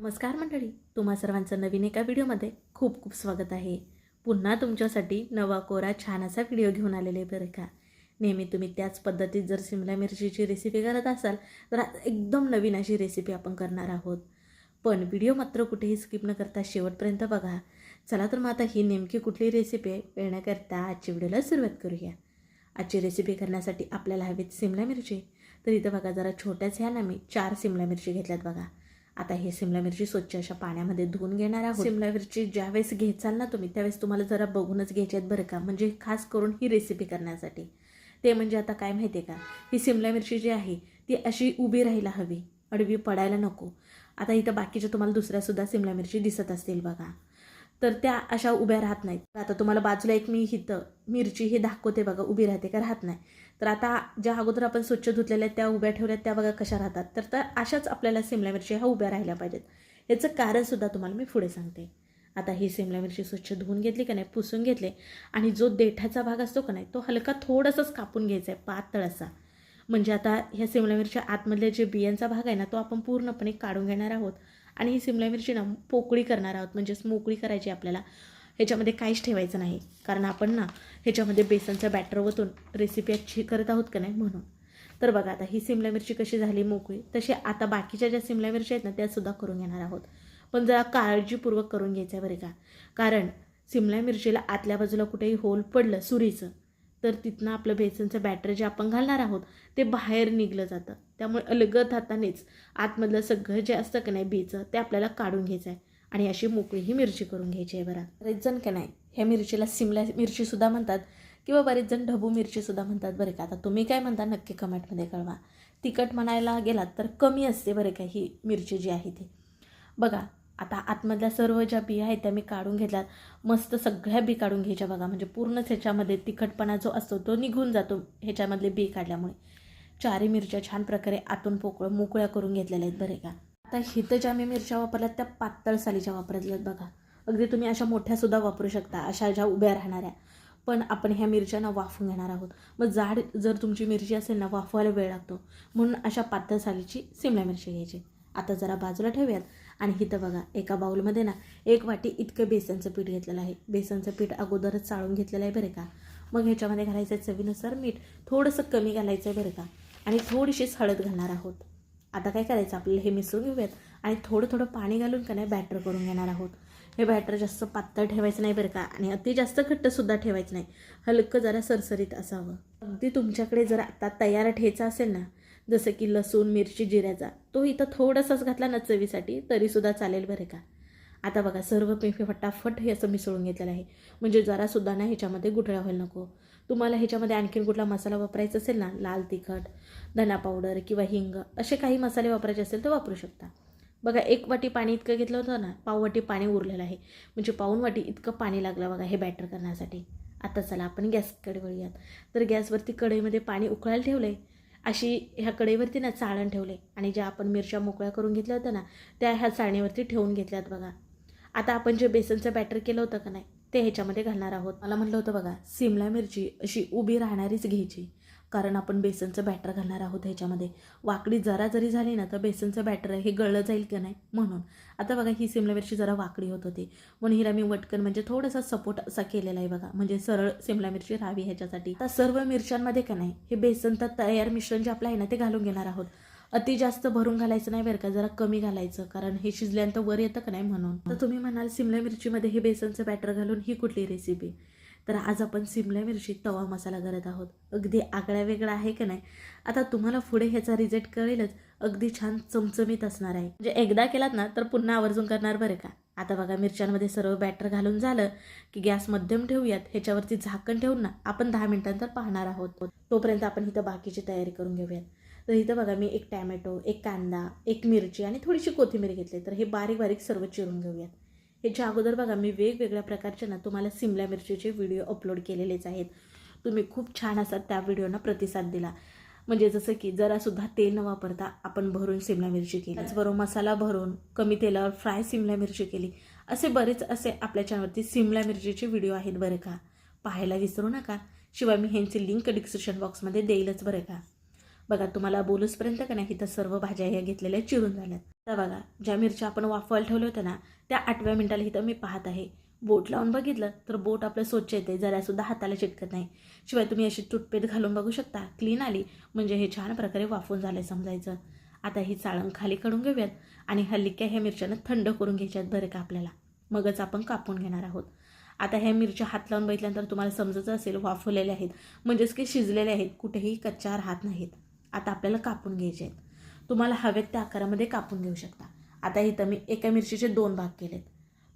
नमस्कार मंडळी तुम्हा सर्वांचं नवीन एका व्हिडिओमध्ये खूप खूप स्वागत आहे. पुन्हा तुमच्यासाठी नवा कोरा छान असा व्हिडिओ घेऊन आलेले बरं का. नेहमी तुम्ही त्याच पद्धतीत जर शिमला मिरचीची रेसिपी करत असाल तर एकदम नवीन अशी रेसिपी आपण करणार आहोत. पण व्हिडिओ मात्र कुठेही स्किप न करता शेवटपर्यंत बघा. चला तर मग आता ही नेमकी कुठली रेसिपी आहे येण्याकरता आजच्या व्हिडिओला सुरुवात करूया. आजची रेसिपी करण्यासाठी आपल्याला हवीत सिमला मिरची. तर इथं बघा जरा छोट्याच ह्या ना मी चार सिमला मिरची घेतल्यात बघा. आता हे सिमला मिरची स्वच्छ अशा पाण्यामध्ये धुवून घेणार आहोत. सिमला मिरची ज्यावेळेस घेचाल ना तुम्ही त्यावेळेस तुम्हाला जरा बघूनच घ्यायची आहेत बरं का. म्हणजे खास करून ही रेसिपी करण्यासाठी. ते म्हणजे आता काय माहिती आहे का? ही सिमला मिरची जी आहे ती अशी उभी राहायला हवी. अडवी पडायला नको. आता इथं बाकीच्या तुम्हाला दुसऱ्यासुद्धा सिमला मिरची दिसत असतील बघा. तर त्या अशा उभ्या राहत नाहीत. आता तुम्हाला बाजूला एक मी हिथं मिरची हे दाखवते बघा उभी राहते का? राहत नाही. तर आता ज्या अगोदर आपण स्वच्छ धुतलेल्या आहेत, त्या उभ्या ठेवल्यात त्या बघा कशा राहतात. तर त्या अशाच आपल्याला सिमला मिरची ह्या उभ्या राहिल्या पाहिजेत. याचं कारणसुद्धा तुम्हाला मी पुढे सांगते. आता ही सिमला मिरची स्वच्छ धुवून घेतली का नाही पुसून घेतले. आणि जो देठाचा भाग असतो का नाही तो हलका थोडासाच कापून घ्यायचा आहे पातळ असा. म्हणजे आता ह्या सिमला मिरच्या आतमधले जे बियांचा भाग आहे ना तो आपण पूर्णपणे काढून घेणार आहोत. आणि ही सिमला मिरची ना पोकळी करणार आहोत. म्हणजेच मोकळी करायची आपल्याला. ह्याच्यामध्ये काहीच ठेवायचं नाही. कारण आपण ना ह्याच्यामध्ये बेसनचं बॅटर ओतून रेसिपी अच्छी करत आहोत का नाही म्हणून. तर बघा आता ही सिमला मिरची कशी झाली मोकळी. तशी आता बाकीच्या ज्या सिमला मिरच्या आहेत ना त्यासुद्धा करून घेणार आहोत. पण जरा काळजीपूर्वक करून घ्यायचं आहे बरं का. कारण सिमला मिरचीला आतल्या बाजूला कुठेही होल पडलं सुरीचं तर तिथनं आपलं बेसनचं बॅटर जे आपण घालणार आहोत ते बाहेर निघलं जातं. त्यामुळे अलगद हातानेच आतमधलं सगळं जे असतं का नाही बीचं ते आपल्याला काढून घ्यायचं आहे आणि अशी मोकळी ही मिरची करून घ्यायची आहे बरा. बरेच जण का नाही ह्या मिरचीला सिमला मिरचीसुद्धा म्हणतात किंवा बरेच जण ढबू मिरचीसुद्धा म्हणतात बरं का. आता तुम्ही काय म्हणता नक्की कमेंटमध्ये कळवा. तिखट म्हणायला गेलात तर कमी असते बरं का ही मिरची जी आहे ती. बघा आता आतमधल्या सर्व ज्या बिया आहेत त्या मी काढून घेतल्यात. मस्त सगळ्या बी काढून घ्यायच्या बघा. म्हणजे पूर्णच ह्याच्यामध्ये तिखटपणा जो असतो तो निघून जातो ह्याच्यामधले बी काढल्यामुळे. चारी मिरच्या छान प्रकारे आतून पोकळं मोकळ्या करून घेतलेल्या आहेत बरे का. आता हिथं ज्या मी मिरच्या वापरल्यात त्या पातळ सालीच्या वापरल्यात बघा. अगदी तुम्ही अशा मोठ्यासुद्धा वापरू शकता अशा ज्या उभ्या राहणाऱ्या. पण आपण ह्या मिरच्यांना वाफून घेणार आहोत. मग जाड जर तुमची मिरची असेल ना वाफवायला वेळ लागतो. म्हणून अशा पातळ सालीची सिमला मिरची घ्यायची. आता जरा बाजूला ठेवूयात. आणि इथं बघा एका बाऊलमध्ये ना एक वाटी इतकं बेसनचं पीठ घेतलेलं आहे. बेसनचं पीठ अगोदरच चाळून घेतलेलं आहे बरं का. मग ह्याच्यामध्ये घालायचं आहे चवीनुसार मीठ. थोडंसं कमी घालायचं आहे बरं का. आणि थोडीशीच हळद घालणार आहोत. आता काय करायचं? आपल्याला हे मिसळून घेऊयात. आणि थोडं थोडं पाणी घालून का नाही बॅटर करून घेणार आहोत. हे बॅटर जास्त पातळ ठेवायचं नाही बरं का? आणि अति जास्त घट्टसुद्धा ठेवायचं नाही. हलकं जरा सरसरीत असावं. अगदी तुमच्याकडे जर आता तयार ठेचा असेल ना जसं की लसूण मिरची जिऱ्याचा तो इथं थोडासाच घातला ना चवीसाठी तरीसुद्धा चालेल बरं का? आता बघा सर्व पेफे फटाफट हे असं मिसळून घेतलेलं आहे. म्हणजे जरासुद्धा ना ह्याच्यामध्ये गुठळ्या व्हायला नको. तुम्हाला ह्याच्यामध्ये आणखीन कुठला मसाला वापरायचा असेल ना लाल तिखट धना पावडर किंवा हिंग असे काही मसाले वापरायचे असेल तर वापरू शकता. बघा एक वाटी पाणी इतकं घेतलं होतं ना पाव वाटी पाणी उरलेलं आहे. म्हणजे पाऊन वाटी इतकं पाणी लागलं बघा हे बॅटर करण्यासाठी. आता चला आपण गॅसकडे वळूयात. तर गॅसवरती कढईमध्ये पाणी उकळायला ठेवलं आहे अशी ह्या कढईवरती ना चाळण ठेवले आणि ज्या आपण मिरच्या मोकळ्या करून घेतल्या होत्या ना त्या ह्या चाळणीवरती ठेवून घेतल्यात बघा. आता आपण जे बेसनचं बॅटर केलं होतं का नाही ते ह्याच्यामध्ये घालणार आहोत. मला म्हटलं होतं बघा सिमला मिरची अशी उभी राहणारीच घ्यायची कारण आपण बेसनचं बॅटर घालणार आहोत ह्याच्यामध्ये. वाकडी जरा जरी झाली ना तर बेसनचं बॅटर हे गळलं जाईल का नाही म्हणून. आता बघा ही सिमला मिरची जरा वाकडी होत होती. म्हणून हिला मी वटकन म्हणजे थोडासा सपोर्ट असा केलेला आहे बघा म्हणजे सरळ सिमला मिरची राहावी ह्याच्यासाठी. आता सर्व मिरच्यांमध्ये का नाही हे बेसनचं तयार मिश्रण जे आपलं आहे ना ते घालून घेणार आहोत. अति जास्त भरून घालायचं नाही बरं का जरा कमी घालायचं कारण हे शिजल्यानंतर वर येतं का नाही म्हणून. तर तुम्ही म्हणाल सिमला मिरचीमध्ये हे बेसनचं बॅटर घालून ही कुठली रेसिपी तर आज आपण सिमला मिरची तवा मसाला करत आहोत. अगदी आगळा वेगळा आहे का नाही? आता तुम्हाला पुढे ह्याचा रिझल्ट कळेलच. अगदी छान चमचमीत असणार आहे. म्हणजे एकदा केलात ना तर पुन्हा आवर्जून करणार बरं का? आता बघा मिरच्यांमध्ये सर्व बॅटर घालून झालं की गॅस मध्यम ठेवूयात. ह्याच्यावरती झाकण ठेवून ना आपण दहा मिनिटांतर पाहणार आहोत. तोपर्यंत आपण इथं बाकीची तयारी करून घेऊयात. तर इथं बघा मी एक टॅमॅटो एक कांदा एक मिरची आणि थोडीशी कोथिंबीर घेतली. तर हे बारीक बारीक सर्व चिरून घेऊयात. ह्याच्या अगोदर बघा मी वेगवेगळ्या प्रकारचे ना तुम्हाला सिमला मिरचीचे व्हिडिओ अपलोड केलेलेच आहेत. तुम्ही खूप छान असा त्या व्हिडिओना प्रतिसाद दिला. म्हणजे जसं की जरासुद्धा तेल न वापरता आपण भरून सिमला मिरची केली. त्याचबरोबर मसाला भरून कमी तेलावर फ्राय सिमला मिरची केली. असे बरेच असे आपल्या चॅनलवरती सिमला मिरचीचे व्हिडिओ आहेत बरं का. पाहायला विसरू नका. शिवाय मी ह्यांची लिंक डिस्क्रिप्शन बॉक्समध्ये देईलच बरं का. बघा तुम्हाला बोलूसपर्यंत का नाही इथं सर्व भाज्या ह्या घेतलेल्या चिरून झाल्यात तर बघा ज्या मिरच्या आपण वाफवायला ठेवल्या होत्या ना त्या आठव्या मिनिटाला इथं मी पाहत आहे. बोट लावून बघितलं तर बोट आपलं स्वच्छ येते जरासुद्धा हाताला चिटकत नाही. शिवाय तुम्ही अशी टूथपेस्ट घालून बघू शकता क्लीन आली म्हणजे हे छान प्रकारे वाफून झालं समजायचं. आता ही चाळण खाली काढून घेऊयात आणि हल्लिक्या ह्या मिरच्यानं थंड करून घ्यायच्यात बरं का आपल्याला. मगच आपण कापून घेणार आहोत. आता ह्या मिरच्या हात लावून बघितल्यानंतर तुम्हाला समजत असेल वाफवलेल्या आहेत म्हणजेच की शिजलेल्या आहेत कुठेही कच्च्या राहत नाहीत. आता आपल्याला कापून घ्यायचे आहेत. तुम्हाला हवेत त्या आकारामध्ये कापून घेऊ शकता. आता इथं मी एका मिरचीचे दोन भाग केलेत.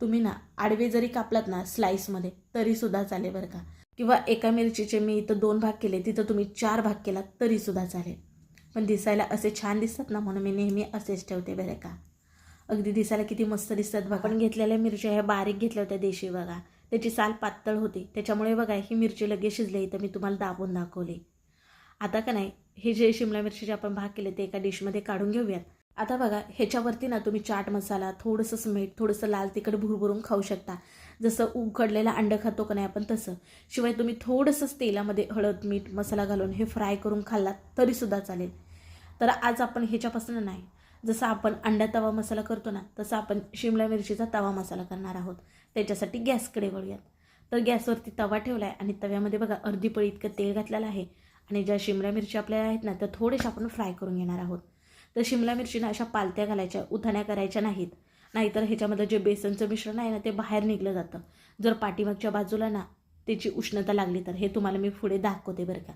तुम्ही ना आडवे जरी कापलात ना स्लाईसमध्ये तरीसुद्धा चालेल बरं का. किंवा एका मिरचीचे मी इथं दोन भाग केले तिथं तुम्ही चार भाग केलात तरीसुद्धा चालेल. पण दिसायला असे छान दिसतात ना म्हणून मी नेहमी असेच ठेवते बरं का. अगदी दिसायला किती मस्त दिसतात बघा. पण घेतलेल्या मिरच्या ह्या बारीक घेतल्या होत्या देशी बघा. त्याची साल पातळ होती. त्याच्यामुळे बघा ही मिरची लगेच शिजली इथं मी तुम्हाला दाबून दाखवली. आता का नाही हे जे शिमला मिरचीचे आपण भाग केले ते एका डिशमध्ये काढून घेऊयात. आता बघा ह्याच्यावरती ना तुम्ही चाट मसाला थोडंसं मीठ थोडंसं लाल तिखट भुरभुरून खाऊ शकता. जसं उकडलेलं अंडं खातो का नाही आपण तसं. शिवाय तुम्ही थोडंसंच तेलामध्ये हळद मीठ मसाला घालून हे फ्राय करून खाल्लात तरीसुद्धा चालेल. तर आज आपण ह्याच्यापासून नाही. जसं आपण अंडा तवा मसाला करतो ना तसं आपण शिमला मिरचीचा तवा मसाला करणार आहोत. त्याच्यासाठी गॅसकडे वळूयात. तर गॅसवरती तवा ठेवला आहे आणि तव्यामध्ये बघा अर्धी पळी इतकं तेल घातलेलं आहे. आणि ज्या शिमला मिरची आपल्या आहेत ना त्या थोड्याशा आपण फ्राय करून घेणार आहोत. तर शिमला मिरचीना अशा पालत्या घालायच्या उथाण्या करायच्या नाहीत. नाहीतर ह्याच्यामध्ये जे बेसनचं मिश्रण आहे ना ते बाहेर निघलं जातं. जर पाठीमागच्या बाजूला ना त्याची उष्णता लागली तर हे तुम्हाला मी पुढे दाखवते बरं का.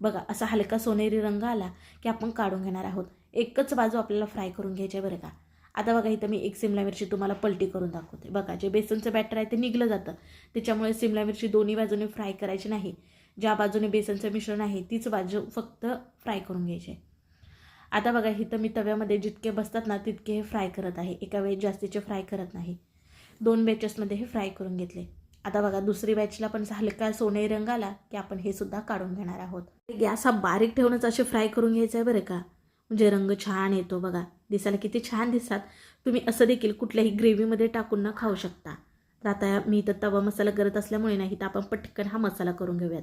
बघा असा हलका सोनेरी रंग आला की आपण काढून घेणार आहोत. एकच बाजू आपल्याला फ्राय करून घ्यायची आहे बरं का. आता बघा इथं मी एक सिमला मिरची तुम्हाला पलटी करून दाखवते. बघा जे बेसनचं बॅटर आहे ते निघलं जातं. त्याच्यामुळे सिमला मिरची दोन्ही बाजूने फ्राय करायची नाही. ज्या बाजूने बेसनचं मिश्रण आहे तीच बाजू फक्त फ्राय करून घ्यायची आहे. आता बघा इथं मी तव्यामध्ये जितके बसतात ना तितके हे फ्राय करत आहे. एका वेळेस जास्तीचे फ्राय करत नाही. दोन बॅचेसमध्ये हे फ्राय करून घेतले. आता बघा दुसरी बॅचला पण हलका सोनेरी रंग आला की आपण हे सुद्धा काढून घेणार आहोत. गॅस हा बारीक ठेवूनच असे फ्राय करून घ्यायचं आहे बरं का? म्हणजे रंग छान येतो बघा. दिसायला किती छान दिसतात. तुम्ही असं देखील कुठल्याही ग्रेव्हीमध्ये टाकून ना खाऊ शकता. तर आता मी इथं तवा मसाला करत असल्यामुळे नाही तर आपण पटकन हा मसाला करून घेऊयात.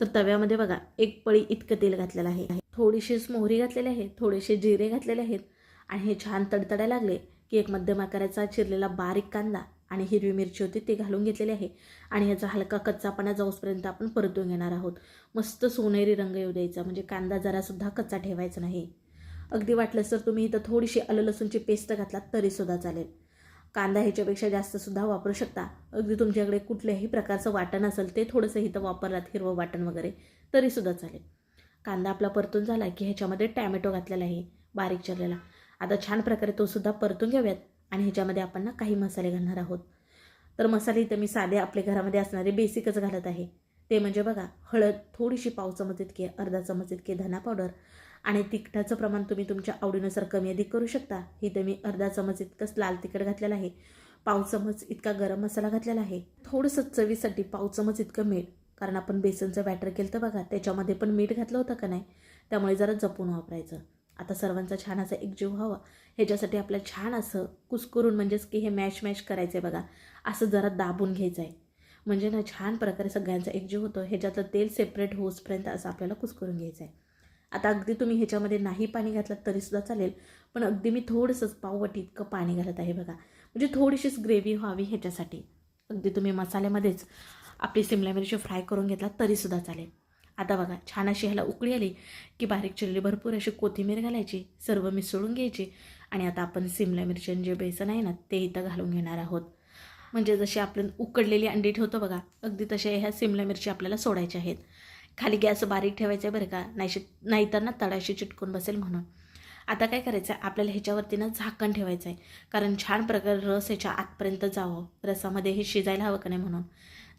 तर तव्यामध्ये बघा एक पळी इतकं तेल घातलेलं आहे. थोडीशीच मोहरी घातलेली आहे थोडेसे जिरे घातलेले आहेत आणि हे छान तडतडायला लागले की एक मध्यम आकाराचा चिरलेला बारीक कांदा आणि हिरवी मिरची होती ती घालून घेतलेली आहे आणि ह्याचा हलका कच्चापणा जाऊसपर्यंत आपण परतून घेणार आहोत. मस्त सोनेरी रंग येऊ द्यायचा म्हणजे कांदा जरासुद्धा कच्चा ठेवायचा नाही. अगदी वाटलंच तर तुम्ही इथं थोडीशी आलं लसूणची पेस्ट घातलात तरीसुद्धा चालेल. कांदा ह्याच्यापेक्षा जास्तसुद्धा वापरू शकता. अगदी तुमच्याकडे कुठल्याही प्रकारचं वाटण असेल ते थोडंसं इथं वापरलात हिरवं वाटण वगैरे तरीसुद्धा चालेल. कांदा आपला परतून झाला की ह्याच्यामध्ये टॅमॅटो घातलेला आहे बारीक चिरलेला. आता छान प्रकारे तो सुद्धा परतून घेऊयात आणि ह्याच्यामध्ये आपण ना काही मसाले घालणार आहोत. तर मसाले इथं मी साधे आपल्या घरामध्ये असणारे बेसिकच घालत आहे. ते म्हणजे बघा हळद थोडीशी पाव चमच इतके अर्धा चमच इतके धना पावडर आणि तिखटाचं प्रमाण तुम्ही तुमच्या आवडीनुसार कमी अधिक करू शकता. इथं मी अर्धा चमच इतकंच लाल तिखट घातलेलं आहे. पाव चमच इतका गरम मसाला घातलेला आहे. थोडंसं चवीसाठी पाव चमच इतकं मीठ कारण आपण बेसनचं बॅटर केलं तर बघा त्याच्यामध्ये पण मीठ घातलं होतं का नाही? त्यामुळे जरा जपून वापरायचं. आता सर्वांचा छान असा एकजीव व्हावा. ह्याच्यासाठी आपल्याला छान असं कुसकरून म्हणजेच की हे मॅश मॅश करायचं आहे बघा. असं जरा दाबून घ्यायचं आहे म्हणजे ना छान प्रकारे सगळ्यांचा एकजीव होतो. ह्याच्यातलं तेल सेपरेट होसपर्यंत असं आपल्याला कुसकरून घ्यायचं आहे आता अगदी तुम्ही ह्याच्यामध्ये नाही पाणी घातलं तरीसुद्धा चालेल पण अगदी मी थोडंसंच पाववटी इतकं पाणी घालत आहे बघा. म्हणजे थोडीशीच ग्रेव्ही व्हावी ह्याच्यासाठी. अगदी तुम्ही मसाल्यामध्येच आपली सिमला मिरची फ्राय करून घेतला तरीसुद्धा चालेल. आता बघा छान अशी ह्याला उकळी आली की बारीक चिरली भरपूर अशी कोथिंबीर घालायची सर्व मिसळून घ्यायची आणि आता आपण सिमला मिरची जे बेसन आहे ना ते इथं घालून घेणार आहोत. म्हणजे जशी आपण उकडलेली अंडी ठेवतो बघा अगदी तशा ह्या सिमला मिरची आपल्याला सोडायच्या आहेत. खाली गॅस बारीक ठेवायचा आहे बरं का? नाही नाहीतर ना तळाशी चिटकून बसेल म्हणून. आता काय करायचं आहे आपल्याला ह्याच्यावरती ना झाकण ठेवायचं आहे कारण छान प्रकारे रस ह्याच्या आतपर्यंत जावं. रसामध्ये हे शिजायला हवं का नाही म्हणून.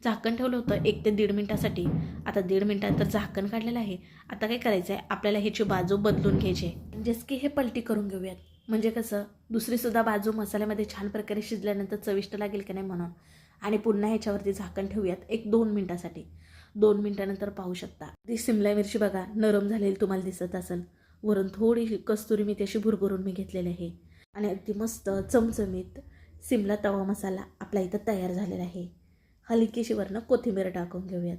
झाकण ठेवलं होतं एक ते दीड मिनटासाठी. आता दीड मिनटात तर झाकण काढलेलं आहे. आता काय करायचं आहे आपल्याला ह्याची बाजू बदलून घ्यायची आहे. म्हणजेच की हे पलटी करून घेऊयात. म्हणजे कसं? दुसरीसुद्धा बाजू मसाल्यामध्ये छान प्रकारे शिजल्यानंतर चविष्ट लागेल का नाही म्हणून. आणि पुन्हा ह्याच्यावरती झाकण ठेवूयात एक दोन मिनटासाठी. दोन मिनटानंतर पाहू शकता. ती सिमला मिरची बघा नरम झालेली तुम्हाला दिसत असेल. वरून थोडी कस्तुरी मी त्याशी भुरभरून मी घेतलेली आहे. आणि अगदी मस्त चमचमीत सिमला तवा मसाला आपला इथं तयार झालेला आहे. हलकीशी वरनं कोथिंबीर टाकून घेऊयात.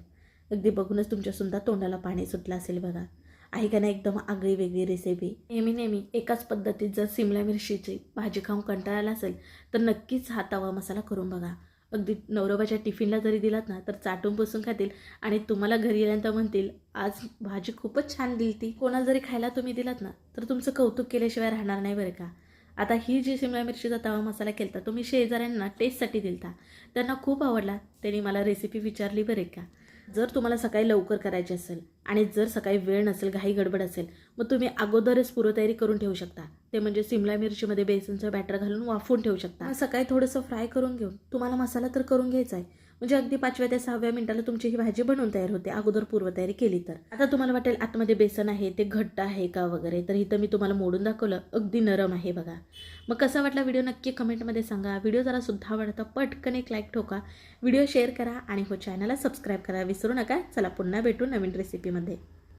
अगदी बघूनच तुमच्या सुद्धा तोंडाला पाणी सुटलं असेल बघा. आहे का नाही एकदम आगळी वेगळी रेसिपी नेहमी नेहमी एकाच पद्धतीत जर सिमला मिरचीची भाजी खाऊन कंटाळा आला असेल तर नक्कीच हा तवा मसाला करून बघा. अगदी नवरोबाच्या टिफिनला जरी दिलात ना तर चाटून बसून खातील. आणि तुम्हाला घरी गेल्यानंतर म्हणतील आज भाजी खूपच छान दिली ती कोणाला जरी खायला तुम्ही दिलात ना तर तुमचं कौतुक केल्याशिवाय राहणार नाही बरं का. आता ही जी शिमला मिरचीचा तवा मसाला केलता तो मी शेजाऱ्यांना टेस्टसाठी दिलता. त्यांना खूप आवडला. त्यांनी मला रेसिपी विचारली बरे का. जर तुम्हाला सकाळी लवकर करायची असेल आणि जर सकाळी वेळ नसेल घाई गडबड असेल मग तुम्ही अगोदरच पूर्वतयारी करून ठेवू शकता. ते म्हणजे सिमला मिरचीमध्ये बेसनचं बॅटर घालून वाफवून ठेवू शकता. सकाळी थोडंसं फ्राय करून घेऊन तुम्हाला मसाला तर करून घ्यायचा आहे. म्हणजे अगदी पाचव्या ते सहाव्या मिनिटाला तुमची ही भाजी बनवून तयार होते अगोदर पूर्वतयारी केली तर. आता तुम्हाला वाटेल आतमध्ये बेसन आहे ते घट्ट आहे का वगैरे तर इथं मी तुम्हाला मोडून दाखवलं अगदी नरम आहे बघा. मग कसा वाटला व्हिडिओ नक्की कमेंटमध्ये सांगा. व्हिडिओ जरा सुद्धा आवडता पटकन एक लाईक ठोका. व्हिडिओ शेअर करा आणि हो चॅनलला सबस्क्राईब करा. विसरू नका. चला पुन्हा भेटू नवीन रेसिपीमध्ये